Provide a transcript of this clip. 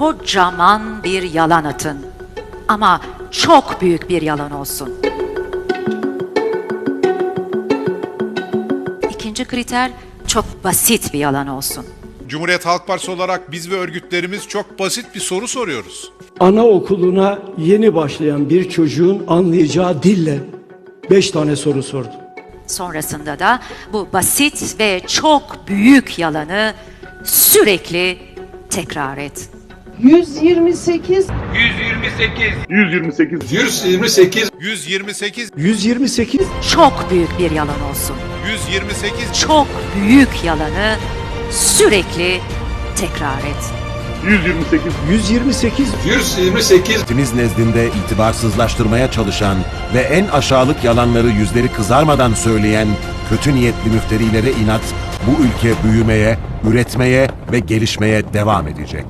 Kocaman bir yalan atın. Ama çok büyük bir yalan olsun. İkinci kriter çok basit bir yalan olsun. Cumhuriyet Halk Partisi olarak biz ve örgütlerimiz çok basit bir soru soruyoruz. Anaokuluna yeni başlayan bir çocuğun anlayacağı dille beş tane soru sordum. Sonrasında da bu basit ve çok büyük yalanı sürekli tekrar et. 128 128 128 128 Çok büyük bir yalan olsun. 128 Çok büyük yalanı sürekli tekrar et. 128 128 Partimiz nezdinde itibarsızlaştırmaya çalışan ve en aşağılık yalanları yüzleri kızarmadan söyleyen kötü niyetli müfterilere inat bu ülke büyümeye, üretmeye ve gelişmeye devam edecek.